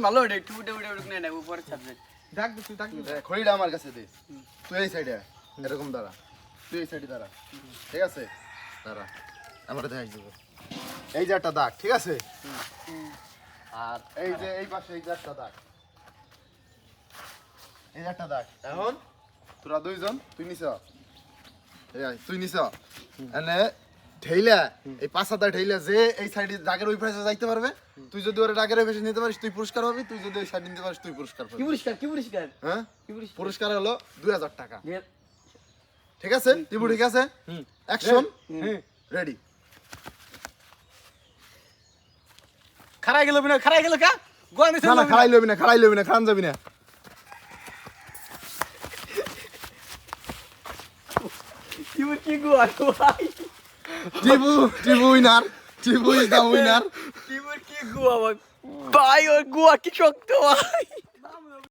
ভালো ওটা একটু উঠে উঠে উঠে নেব পরে সাবজেক্ট ডাক তুই ডাক দে। দে, খড়িটা আমার কাছে দে। তুই এই সাইডে এরকম দাঁড়া। তুই এই সাইডে দাঁড়া। ঠিক আছে? দাঁড়া। আমার দেখাই দিব। এই যে একটা দাগ ঠিক আছে? আর এই যে এই পাশে এই যে একটা দাগ। এই যে একটা দাগ। এখন তোরা দুইজন তুই নিছ। এই তুই নিছ। এনে ঢেইলা এই পাঁচ হাজার ঢেইলা যে এই সাইডে দাগের ওই পাশে যাইতে পারবে তুই যদি ওর দাগের ওই পাশে নিতে পারিস তুই পুরস্কার পাবি তুই যদি ওই সাইড নিতে পারিস তুই পুরস্কার কি পাবি পুরস্কার কি পুরস্কার? হ্যাঁ? কি পুরস্কার? পুরস্কার হলো দুই হাজার টাকা। ঠিক আছে? টিপু ঠিক আছে? অ্যাকশন রেডি খারাই গেল বিনা খারাই গেল কা? গোয়া নিছে না না খাড়াই লবি না খাড়াই লবি না খাড়ান যাবি না। কি কি গুয়া ভাই Tipu Tipu winner Tipu is the winner কি কি গুয়া ভাই ওর গুয়া কি শক্ত ভাই